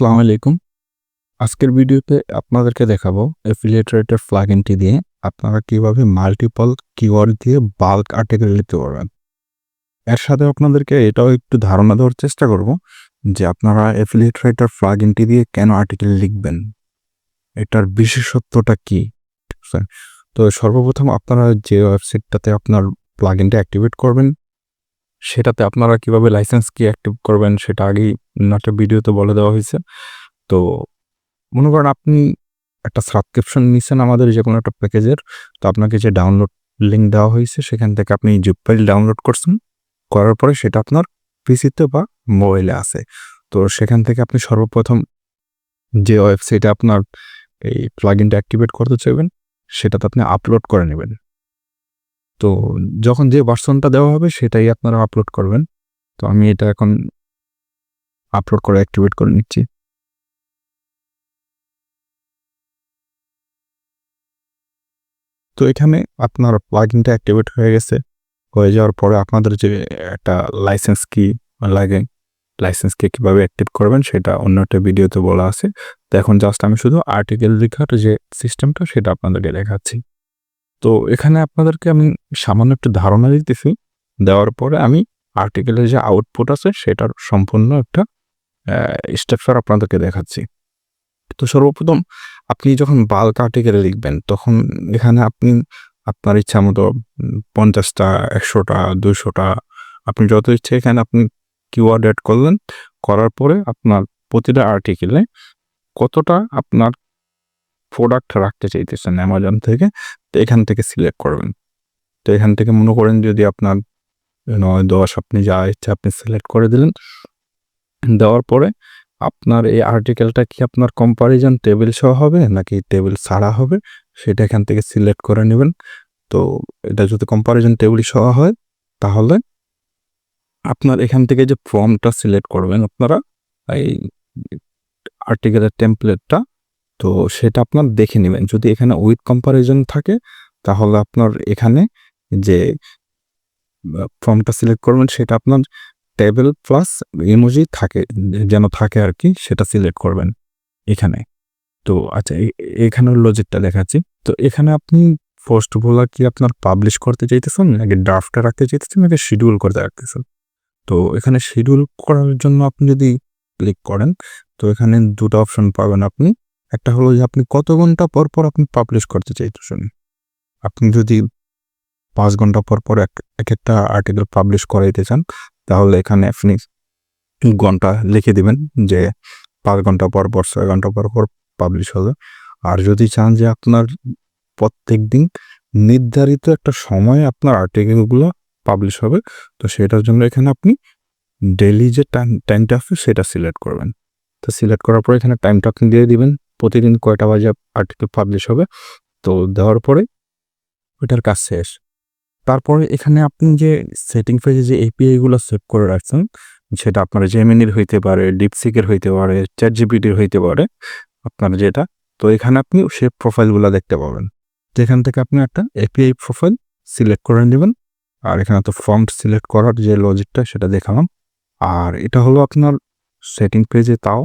আসসালামু আলাইকুম। আজকের ভিডিওতে আপনাদেরকে দেখাবো অ্যাফিলিয়েট রেটের প্লাগইনটি দিয়ে আপনারা কীভাবে মাল্টিপল কিওয়ার্ড দিয়ে বাল্ক আর্টিকেল লিখতে পারবেন। এর সাথে আপনাদেরকে এটাও একটু ধারণা দেওয়ার চেষ্টা করব যে আপনারা অ্যাফিলিয়েট রেটার প্লাগইনটি দিয়ে কেন আর্টিকেল লিখবেন। এটার বিশেষত্বটা কি? তো সর্বপ্রথম আপনারা যে ওয়েবসাইটটাতে আপনার প্লাগইনটা অ্যাক্টিভেট করবেন সেটাতে আপনারা কীভাবে লাইসেন্স কি অ্যাক্টিভ করবেন সেটা আগেই একটা ভিডিওতে বলে দেওয়া হয়েছে। তো মনে করেন আপনি একটা সাবস্ক্রিপশন নিচ্ছেন আমাদের যে কোনো একটা প্যাকেজের, তো আপনাকে যে ডাউনলোড লিঙ্ক দেওয়া হয়েছে সেখান থেকে আপনি জিপ ফাইল ডাউনলোড করছেন, করার পরে সেটা আপনার পিসিতে বা মোবাইলে আছে। তো সেখান থেকে আপনি সর্বপ্রথম যে ওয়েবসাইটে আপনার এই প্লাগইনটা অ্যাক্টিভেট করতে চাইবেন, সেটাতে আপনি আপলোড করে নেবেন। তো যখন যে ভার্সনটা দেওয়া হবে সেটাই আপনারা আপলোড করবেন। তো আমি এটা এখন আপলোড করে অ্যাক্টিভেট করে নিচ্ছি। তো এখানে আপনার প্লাগইনটা অ্যাক্টিভেট হয়ে গেছে। হয়ে যাওয়ার পরে আপনাদের যে একটা লাইসেন্স কি লাগে লাইসেন্স কি কীভাবে অ্যাক্টিভ করবেন সেটা অন্য একটা ভিডিওতে বলা আছে। তো এখন জাস্ট আমি শুধু আর্টিকেল লেখার যে সিস্টেমটা সেটা আপনাদেরকে দেখাচ্ছি। তো এখানে আপনাদেরকে আমি সামান্য একটু ধারণা দিতেছি। দেওয়ার পরে আমি আর্টিকেলের যে আউটপুট আছে, সেটার সম্পূর্ণ একটা স্ট্রাকচার আপনাদেরকে দেখাচ্ছি। তো সর্বপ্রথম আপনি যখন বাল্ক আর্টিকেলে লিখবেন, তখন এখানে আপনি, আপনার ইচ্ছা মতো পঞ্চাশটা, একশোটা দুশোটা আপনি যত ইচ্ছে এখানে আপনি কিওয়ার্ড অ্যাড করলেন, করার পরে আপনার প্রতিটা আর্টিকেলে কতটা আপনার প্রোডাক্ট রাখতে চাইতেছেন অ্যামাজন থেকে, তো এখান থেকে সিলেক্ট করবেন। তো এখান থেকে মনে করেন যদি আপনার নয় দশ আপনি যা ইচ্ছা আপনি সিলেক্ট করে দিলেন, দেওয়ার পরে আপনার এই আর্টিকেলটা কি আপনার কম্পারিজন টেবিল সহ হবে নাকি টেবিল ছাড়া হবে, সেটা এখান থেকে সিলেক্ট করে নেবেন। তো এটা যদি কম্পারিজন টেবিল সহ হয়, তাহলে আপনার এখান থেকে যে ফর্মটা সিলেক্ট করবেন, আপনারা এই আর্টিকেলের টেমপ্লেটটা তো সেটা আপনার দেখে নেবেন। যদি এখানে উইথ কম্পারিজন থাকে, তাহলে আপনার এখানে যে ফর্মটা সিলেক্ট করবেন, সেটা আপনার টেবিল প্লাস ইমোজি থাকে, যেন থাকে আর কি, সেটা সিলেক্ট করবেন এখানে। তো আচ্ছা এখানের লজিকটা দেখাচ্ছি। তো এখানে আপনি পোস্টগুলো কি আপনার পাবলিশ করতে চাইতেছেন, নাকি ড্রাফটে রাখতে চাইতেছেন, নাকি শিডিউল করতে রাখতেছেন? তো এখানে শিডিউল করার জন্য আপনি যদি ক্লিক করেন, তো এখানে দুটো অপশন পাবেন আপনি। একটা হলো যে আপনি কত ঘণ্টা পর পর আপনি পাবলিশ করতে চাইতেছেন। আপনি যদি পাঁচ ঘণ্টা পর পর এক এক একটা আর্টিকেল পাবলিশ করাইতে চান, তাহলে এখানে আপনি ঘণ্টা লিখে দিবেন যে পাঁচ ঘণ্টা পর পর, ছয় ঘণ্টা পর পর পাবলিশ হবে আর যদি চান যে আপনার প্রত্যেক দিন নির্ধারিত একটা সময়ে আপনার আর্টিকেলগুলো পাবলিশ হবে, তো সেটার জন্য এখানে আপনি ডেলি যে টাইম টাইমটা আছে সেটা সিলেক্ট করবেন। তো সিলেক্ট করার পর এখানে টাইমটা আপনি দিয়ে দিবেন। প্রতিদিন কয়টা বাজে আর্টিকেল পাবলিশ হবে? তো দেওয়ার পরে ওইটার কাজ শেষ। তারপরে এখানে আপনি যে সেটিং পেজে যে এপিআইগুলো সেভ করে রাখছেন, সেটা আপনার জেমিনির হইতে পারে ডিপসিকের হইতে পারে চ্যাট জিপিটির হইতে পারে, আপনার যেটা, তো এখানে আপনি সে প্রোফাইলগুলো দেখতে পাবেন। যেখান থেকে আপনি একটা এপিআই প্রোফাইল সিলেক্ট করে নেবেন, আর এখানে তো ফন্ট সিলেক্ট করার যে লজিকটা সেটা দেখালাম। আর এটা হলো আপনার সেটিং পেজে তাও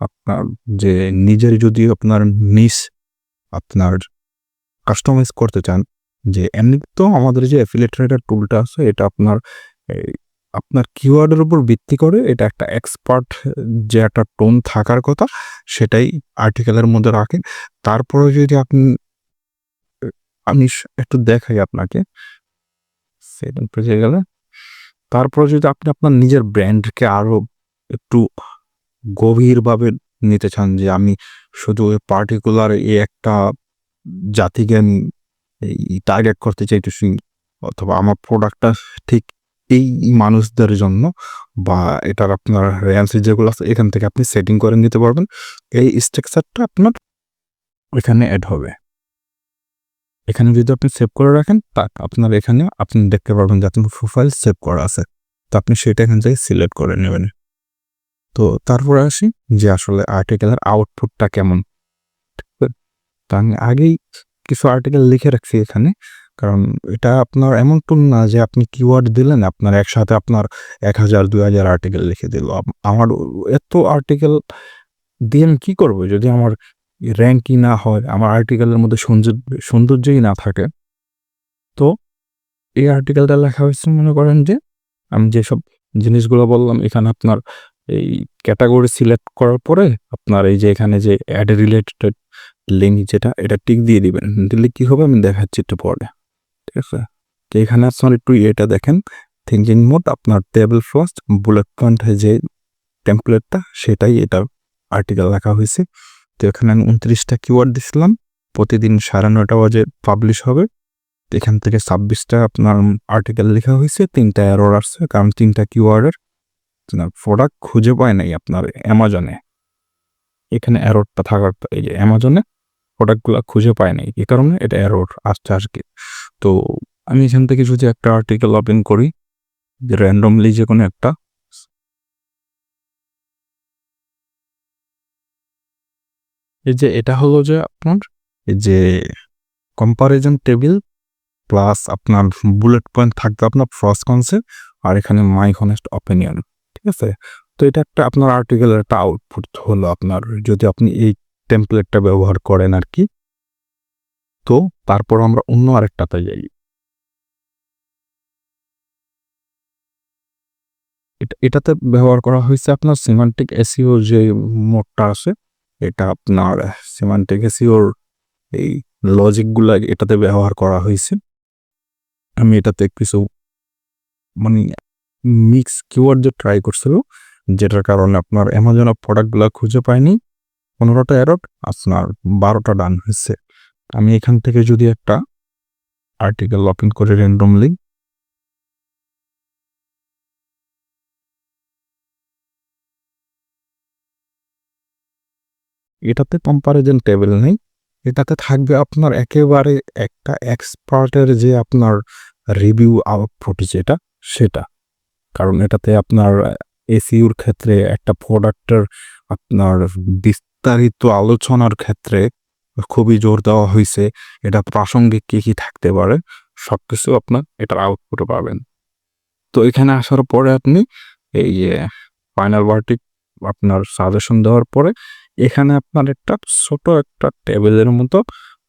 আপনার যে নিজের যদি আপনার নিস আপনার কাস্টমাইজ করতে চান, যে এমনি তো আমাদের যে অ্যাফিলেট রাইটার টুলটা আছে, এটা আপনার আপনার কিওয়ার্ডের উপর ভিত্তি করে এটা একটা এক্সপার্ট যে একটা টোন থাকার কথা, সেটাই আর্টিকেলের মধ্যে রাখেন। তারপরে যদি আপনি, আমি একটু দেখাই আপনাকে। সেটিং গেলে। তারপরে যদি আপনি আপনার নিজের ব্র্যান্ডকে আরও একটু গভীরভাবে নিতে চান যে আমি শুধু পার্টিকুলার এই একটা জাতিকে আমি এই টার্গেট করতে চাইতেছি অথবা আমার প্রোডাক্টটা ঠিক এই মানুষদের জন্য বা এটার আপনার র্যান্সি যেগুলো আছে এখান থেকে আপনি সেটিং করে নিতে পারবেন। এই স্ট্রাকচারটা আপনার এখানে অ্যাড হবে। এখানে যদি আপনি সেভ করে রাখেন, তা আপনার এখানে আপনি দেখতে পারবেন যে আপনার প্রোফাইল সেভ করা আছে। তো আপনি সেটা এখান থেকে সিলেক্ট করে নেবেন। তো তারপরে আসি যে আসলে আর্টিকেলের আউটপুটটা কেমন। তো আমি আগেই কিছু আর্টিকেল লিখে রাখছি এখানে, কারণ এটা আপনার এমন টুল না যে আপনি কিওয়ার্ড দিলেন, আপনার একসাথে আপনার এক হাজার, দুই হাজার আর্টিকেল লিখে দিল। আমার এত আর্টিকেল দিয়ে আমি কী করব? যদি আমার র্যাঙ্কই না হয়, আমার আর্টিকেলের মধ্যে সৌন্দর্য, সৌন্দর্যই না থাকে, তো এই আর্টিকেলটা লেখা হয়েছে মনে করেন যে আমি যেসব জিনিসগুলো বললাম, এখানে আপনার এই ক্যাটাগরি সিলেক্ট করার পরে আপনার এই যে এখানে যে অ্যাড রিলেটেড লিঙ্ক যেটা, এটা টিক দিয়ে দিবেন। দিলে কী হবে? আমি দেখাচ্ছি একটু পরে। ঠিক আছে? তো এখানে আপনার একটু এটা দেখেন। থিঙ্কিং মোড আপনার টেবিল ফার্স্ট বুলেট পয়েন্টের যে টেমপ্লেটটা সেটাই এটা আর্টিকেল লেখা হয়েছে। তো এখানে আমি উনত্রিশটা কিওয়ার্ড দিছিলাম। প্রতিদিন সাড়ে নটা বাজে পাবলিশ হবে। এখান থেকে ছাব্বিশটা আপনার আর্টিকেল লেখা হয়েছে। তিনটা এরর আসছে, কারণ তিনটা কিওয়ার্ডের প্রোডাক্ট খুঁজে পায় নাই আপনার অ্যামাজনে এখানে অ্যারোডটা থাকার এই যে অ্যামাজনে প্রোডাক্টগুলো খুঁজে পায় নাই এই কারণে এটা অ্যারোড আসছে আর কি তো আমি এখান থেকে যদি একটা আর্টিকেল ওপেন করি, যে র্যান্ডমলি যে কোনো একটা। এই যে এটা হলো যে আপনার, এই যে কম্পারিজন টেবিল প্লাস আপনার বুলেট পয়েন্ট থাকবে আপনার ফ্রস কনসেপ্ট আর এখানে মাই হনেস্ট অপিনিয়ন ঠিক আছে? তো এটা একটা আপনার আর্টিকেলের একটা আউটপুট হলো আপনার, যদি আপনি এই টেমপ্লেটটা ব্যবহার করেন আর কি তো তারপর আমরা অন্য আরেকটাতে যাই। এটা, এটাতে ব্যবহার করা হয়েছে আপনার সিমান্টিক এসিও যে মোডটা আছে, এটা আপনার সিমান্টিক এসিওর এই লজিকগুলো এটাতে ব্যবহার করা হয়েছে। আমি এটাতে কিছু মানে মিক্স কিওয়ার্ড যে ট্রাই করছিল, যেটার কারণে আপনার অ্যামাজন প্রোডাক্টগুলো খুঁজে পায়নি, পনেরোটা এরট আপনার বারোটা ডান হয়েছে। আমি এখান থেকে যদি একটা আর্টিকেল ওপেন করে র্যান্ডমলি এটাতে কম্পারিজন টেবিল নেই, এটাতে থাকবে আপনার একেবারে একটা এক্সপার্টের যে আপনার রিভিউ আউটপুট যেটা, সেটা। কারণ এটাতে আপনার এসিউর ক্ষেত্রে একটা প্রোডাক্টের আপনার বিস্তারিত আলোচনার ক্ষেত্রে খুবই জোর দেওয়া হয়েছে এটা প্রাসঙ্গিক কী কী থাকতে পারে সব কিছু আপনার এটার আউটপুটে পাবেন। তো এখানে আসার পরে আপনি এই যে ফাইনাল ভার্টিক আপনার সাজেশন দেওয়ার পরে এখানে আপনার একটা ছোট একটা টেবিলের মতো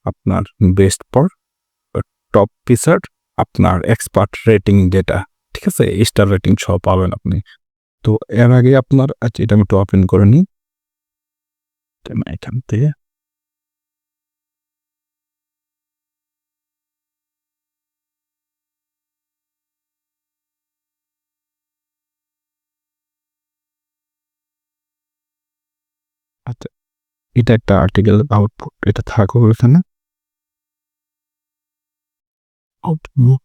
আপনার বেস্ট পর টপ পিসার আপনার এক্সপার্ট রেটিং যেটা ঠিক আছে স্টার রেটিং সব পাবেন আপনি। তো এর আগে আপনার আচ্ছা এটা আমি একটু ওপেন করে নিই। এখান থেকে আচ্ছা এটা একটা আর্টিকেল আউটপুট এটা থাকো এখানে আউটপুট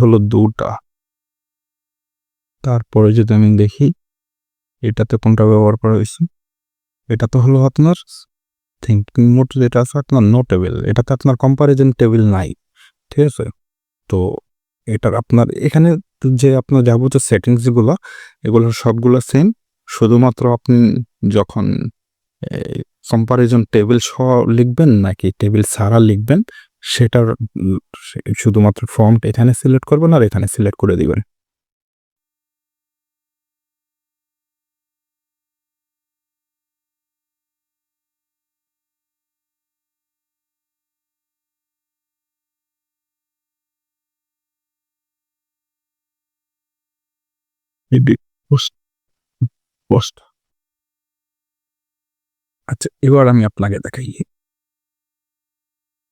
হলো দুটা। তারপরে যদি আমি দেখি, এটাতে কোনটা ব্যবহার করা হয়েছে? এটা তো হলো আপনার থিঙ্কিং মোড যেটা আছে, আপনার নো টেবিল এটাতে আপনার কম্পারিজন টেবিল নাই, ঠিক আছে? তো এটার আপনার, এখানে যে আপনার যাবতীয় সেটিংসগুলো এগুলো সবগুলো সেম শুধুমাত্র আপনি যখন কম্পারিজন টেবিল সহ লিখবেন নাকি টেবিল ছাড়া লিখবেন সেটার শুধুমাত্র ফর্মটা এখানে সিলেক্ট করবেন আর এখানে সিলেক্ট করে দিবেন। আচ্ছা এবার আমি আপনাকে দেখাই।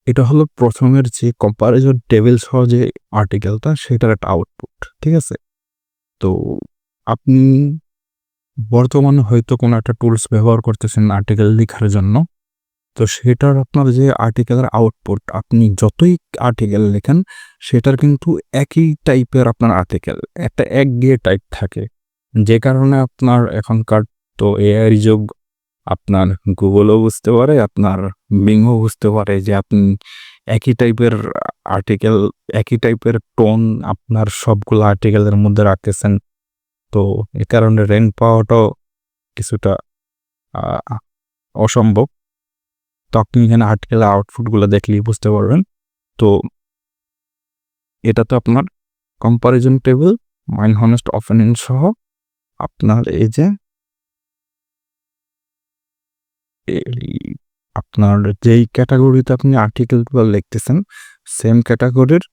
এটা হলো প্রথমের যে কম্পারিজন টেবিল সহ যে আর্টিকেলটা সেটার একটা আউটপুট ঠিক আছে? তো আপনি বর্তমানে হয়তো কোনো একটা টুলস ব্যবহার করতেছেন আর্টিকেল লেখার জন্য, তো সেটার আপনার যে আর্টিকেলের আউটপুট আপনি যতই আর্টিকেল লেখেন, সেটার কিন্তু একই টাইপের আপনার আর্টিকেল একটা এক গিয়ে টাইপ থাকে। যে কারণে আপনার এখনকার তো এআই যুগ আপনার গুগলও বুঝতে পারে, আপনার বিংও বুঝতে পারে যে আপনি একই টাইপের আর্টিকেল একই টাইপের টোন আপনার সবগুলো আর্টিকেলের মধ্যে রাখতেছেন। তো এ কারণে র্যাঙ্ক পাওয়াটাও কিছুটা অসম্ভব। তো আপনি এখানে আর্টিকেলের আউটপুটগুলো দেখলেই বুঝতে পারবেন। তো এটা তো আপনার comparison table mine honest opening সহ আপনার এই যে এই আপনার যেই ক্যাটাগরিতে আপনি আর্টিকেলগুলো লিখতেছেন সেম ক্যাটাগরির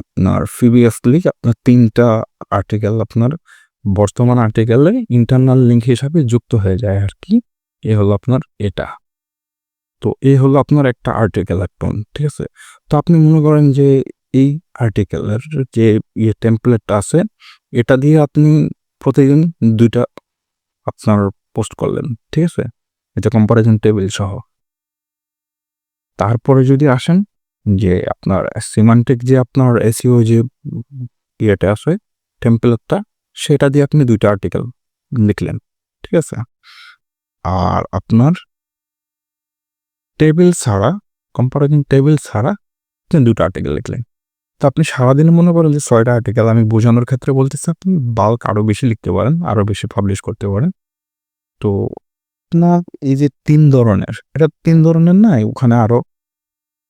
আপনার প্রিভিয়াসলি আপনার তিনটা আর্টিকেল আপনার বর্তমান আর্টিকেলে ইন্টারনাল লিঙ্ক হিসাবে যুক্ত হয়ে যায় আর কি এ হলো আপনার এটা। তো এই হলো আপনার একটা আর্টিকেল একটন ঠিক আছে? তো আপনি মনে করেন যে এই আর্টিকেলের যে ইয়ে টেমপ্লেটটা আছে, এটা দিয়ে আপনি প্রতিদিন দুইটা আপনার পোস্ট করলেন, ঠিক আছে? এটা কম্পারিজন টেবিল সহ। তারপরে যদি আসেন, যে আপনার সিমান্টিক যে আপনার এসিও যে ইয়েটা আছে টেম্পলেটটা সেটা দিয়ে আপনি দুইটা আর্টিকেল লিখলেন, ঠিক আছে? আর আপনার টেবিল ছাড়া কম্পারিজন টেবিল ছাড়া আপনি দুটো আর্টিকেল লিখলেন। তো আপনি সারাদিন মনে করেন যে ছয়টা আর্টিকেল আমি বোঝানোর ক্ষেত্রে বলতেছি, আপনি বাল্ক আরও বেশি লিখতে পারেন আরও বেশি পাবলিশ করতে পারেন। তো আপনার এই যে তিন ধরনের, এটা তিন ধরনের নাই, ওখানে আরও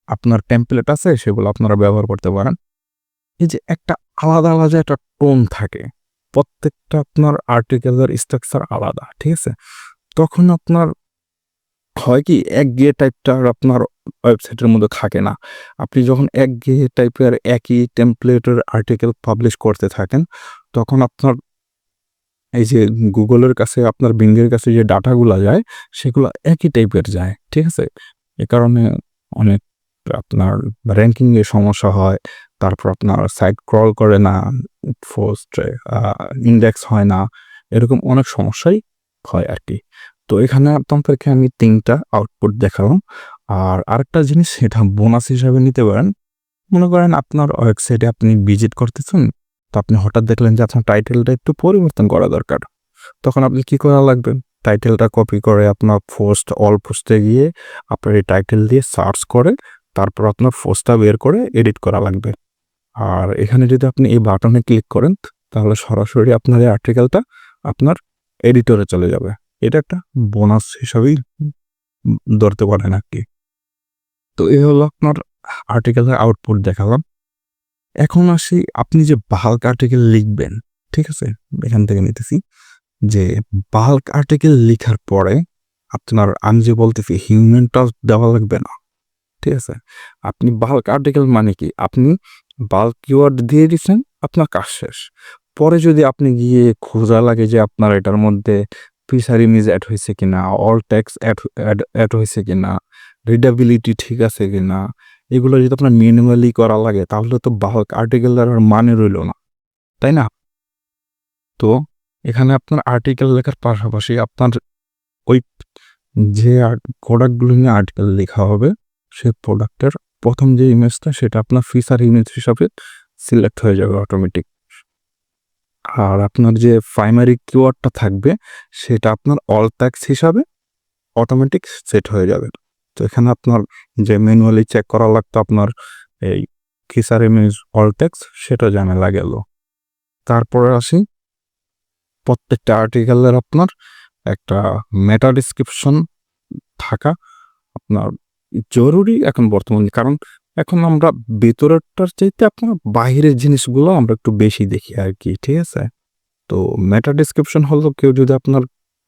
আপনার টেমপ্লেট আছে, সেগুলো আপনারা ব্যবহার করতে পারেন। এই যে একটা আলাদা আলাদা একটা টোন থাকে, প্রত্যেকটা আপনার আর্টিকেলের স্ট্রাকচার আলাদা, ঠিক আছে? তখন আপনার হয় কি, এক গিয়ে টাইপটা আপনার ওয়েবসাইটের মধ্যে থাকে না। আপনি যখন এক গিয়ে টাইপের একই টেমপ্লেটের আর্টিকেল পাবলিশ করতে থাকেন, তখন আপনার এই যে গুগলের কাছে আপনার বিঙ্গের কাছে যে ডাটাগুলো যায়, সেগুলো একই টাইপের যায়, ঠিক আছে? এ কারণে অনেক আপনার র্যাঙ্কিংয়ে সমস্যা হয়, তারপর আপনার সাইট ক্রল করে না ফোস্টে ইন্ডেক্স হয় না, এরকম অনেক সমস্যাই হয় আর কি তো এখানে আপনাদেরকে আমি তিনটা আউটপুট দেখালাম আর আরেকটা জিনিস, সেটা বোনাস হিসাবে নিতে পারেন। মনে করেন আপনার ওয়েবসাইটে আপনি ভিজিট করতেছেন তো আপনি হঠাৎ দেখলেন যে আপনার টাইটেলটা একটু পরিবর্তন করা দরকার। তখন আপনি কি করা লাগবে? টাইটেলটা কপি করে আপনার পোস্ট অল পোস্টে গিয়ে আপনার এই টাইটেল দিয়ে সার্চ করে, তারপর আপনার পোস্টটা বের করে এডিট করা লাগবে। আর এখানে যদি আপনি এই বাটনে ক্লিক করেন, তাহলে সরাসরি আপনার এই আর্টিকেলটা আপনার এডিটরে চলে যাবে। এটা একটা বোনাস হিসাবেই ধরতে পারেন আর কি। তো এই হলো আপনার আর্টিকেলের আউটপুট দেখালাম। এখন আসি আপনি যে বাল্ক আর্টিকেল লিখবেন, ঠিক আছে? এখান থেকে নিতেছি যে বাল্ক আর্টিকেল লেখার পরে আপনার, আমি যে বলতেছি হিউম্যান টাচ দেওয়া লাগবে না, ঠিক আছে? আপনি বাল্ক আর্টিকেল মানে কি? আপনি বাল্ক কিওয়ার্ড দিয়ে দিচ্ছেন, আপনার কাজ শেষ। পরে যদি আপনি গিয়ে খোঁজা লাগে যে আপনার এটার মধ্যে ফিচার ইমেজ অ্যাড হয়েছে কিনা অল ট্যাক্স অ্যাড অ্যাড হয়েছে কিনা রিডাবিলিটি ঠিক আছে কিনা এগুলো যদি আপনার মিনিমালি করা লাগে, তাহলে তো বাহক আর্টিকেল আর মানে রইল না, তাই না? তো এখানে আপনার আর্টিকেল লেখার পাশাপাশি আপনার ওই যে প্রোডাক্টগুলো নিয়ে আর্টিকেল লেখা হবে সেই প্রোডাক্টের প্রথম যে ইমেজটা সেটা আপনার ফিচার ইমেজ হিসাবে সিলেক্ট হয়ে যাবে অটোমেটিক আর আপনার যে প্রাইমারি কিওয়ার্ডটা থাকবে, সেটা আপনার অল ট্যাক্স হিসাবে অটোমেটিক সেট হয়ে যাবে। তো এখানে আপনার যে ম্যানুয়ালি চেক করা লাগতো আপনার এই কিসার ইমেজ অলটেক্স সেটা জানা গেল। তারপরে আসি, প্রত্যেকটা আর্টিকেলের আপনার একটা মেটা ডিসক্রিপশন থাকা আপনার জরুরি এখন বর্তমানে, কারণ এখন আমরা ভেতরেরটার চাইতে আপনার বাহিরের জিনিসগুলো আমরা একটু বেশি দেখি আর কি, ঠিক আছে? তো মেটা ডিসক্রিপশন হলো কেউ যদি আপনার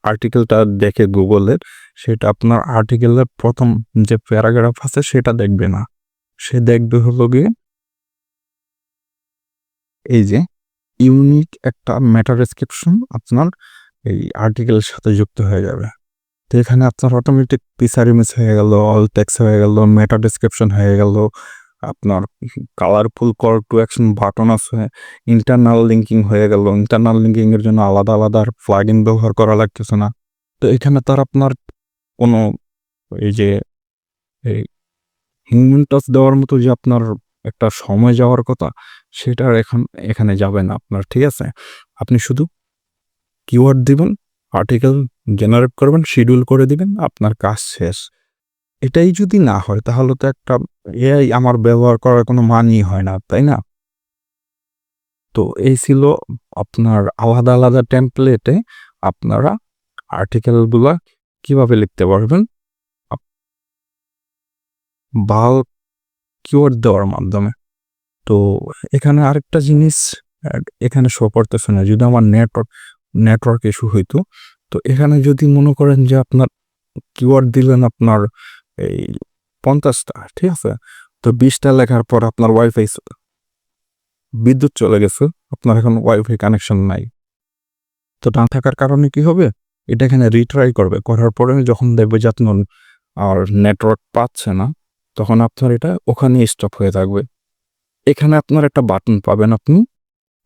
আর্টিকেলটা দেখে গুগলের সেটা আপনার আর্টিকেলের প্রথম যে প্যারাগ্রাফ আছে, সেটা দেখবে না। সে দেখবে হলো গিয়ে এই যে ইউনিক একটা ম্যাটার ডিসক্রিপশন আপনার এই আর্টিকেলের সাথে যুক্ত হয়ে যাবে। তো এখানে আপনার অটোমেটিক পিসার ইমেজ হয়ে গেল অল টেক্স হয়ে গেল মেটা ডিসক্রিপশন হয়ে গেল আপনার colourful call to action button আছে ইন্টারনাল লিঙ্কিং হয়ে গেল। ইন্টারনাল লিঙ্কিং এর জন্য আলাদা আলাদা আর প্লাগইন ব্যবহার করা লাগতেছে না। তো এখানে তার আপনার কোনো এই যে হিউম্যান টাচ দেওয়ার মতো যে আপনার একটা সময় যাওয়ার কথা সেটা এখন, এখানে যাবে না আপনার, ঠিক আছে? আপনি শুধু কিওয়ার্ড দিবেন আর্টিকেল জেনারেট করবেন শিডিউল করে দিবেন, আপনার কাজ শেষ। এটাই যদি না হয়, তাহলে তো একটা এআই আমার ব্যবহার করার কোনো মানই হয় না, তাই না? তো এই ছিল আপনার আলাদা আলাদা টেমপ্লেটে আপনারা আর্টিকেলগুলো কীভাবে লিখতে পারবেন? বাল্ক কিওয়ার্ড দেওয়ার মাধ্যমে। তো এখানে আরেকটা জিনিস এখানে শো করতেছে না, যদি আমার নেটওয়ার্ক নেটওয়ার্ক ইস্যু হইতো। তো এখানে যদি মনে করেন যে আপনার কিওয়ার্ড দিলেন আপনার এই পঞ্চাশটা, ঠিক আছে? তো বিশটা লেখার পর আপনার ওয়াইফাই বিদ্যুৎ চলে গেছে, আপনার এখন ওয়াইফাই কানেকশন নাই। তো না থাকার কারণে কি হবে? এটা এখানে রিট্রাই করবে, করার পরে যখন দেখবে যে আপনার আর নেটওয়ার্ক পাচ্ছে না, তখন আপনার এটা ওখানে স্টপ হয়ে থাকবে। এখানে আপনার একটা বাটন পাবেন আপনি,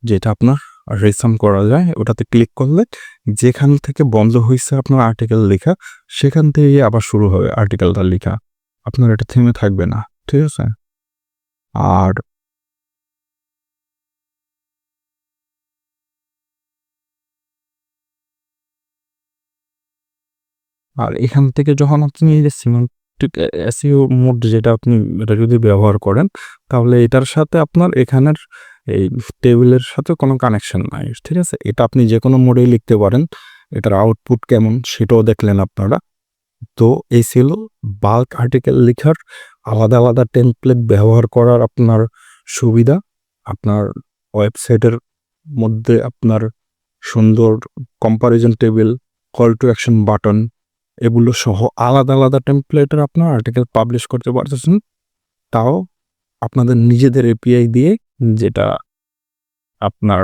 যেটা আপনার রিসাম করা যায়, ওটাতে ক্লিক করলে যেখান থেকে বন্ধ হয়েছে আপনার আর্টিকেল লেখা, সেখান থেকে আবার শুরু হবে আর্টিকেলটা লেখা। আপনার এটা থেমে থাকবে না, ঠিক আছে? আর আর এখান থেকে যখন আপনি এই যে সিমেন্টিক এসিও মোড যেটা আপনি, এটা যদি ব্যবহার করেন, তাহলে এটার সাথে আপনার এখানের এই টেবিলের সাথে কোনো কানেকশন নাই, ঠিক আছে? এটা আপনি যে কোনো মোডেই লিখতে পারেন, এটার আউটপুট কেমন সেটাও দেখলেন আপনারা। তো এই ছিল বাল্ক আর্টিকেল লেখার আলাদা আলাদা টেমপ্লেট ব্যবহার করার আপনার সুবিধা। আপনার ওয়েবসাইটের মধ্যে আপনার সুন্দর comparison table call to action button এগুলো সহ আলাদা আলাদা টেমপ্লেটের আপনার আর্টিকেল পাবলিশ করতে পারতেছেন। তাও আপনাদের নিজেদের এপিআই দিয়ে যেটা আপনার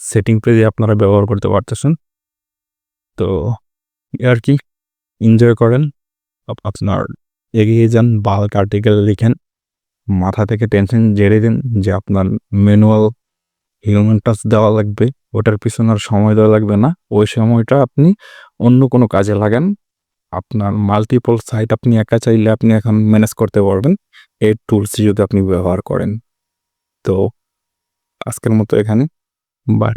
সেটিং পেজে আপনারা ব্যবহার করতে পারতেছেন। তো আর কি এনজয় করেন। আপনার এগিয়ে যান বাল্ক আর্টিকেল লিখেন। মাথা থেকে টেনশন জেরে দিন যে আপনার ম্যানুয়াল হিউম্যান টাচ দেওয়া লাগবে। ওটার পিছনে আর সময় দেওয়া লাগবে না। ওই সময়টা আপনি অন্য কোনো কাজে লাগান। আপনার মাল্টিপল সাইট আপনি একা চাইলে আপনি এখন ম্যানেজ করতে পারবেন। এই টুলস যদি আপনি ব্যবহার করেন। তো আজকের মতো এখানে বাই।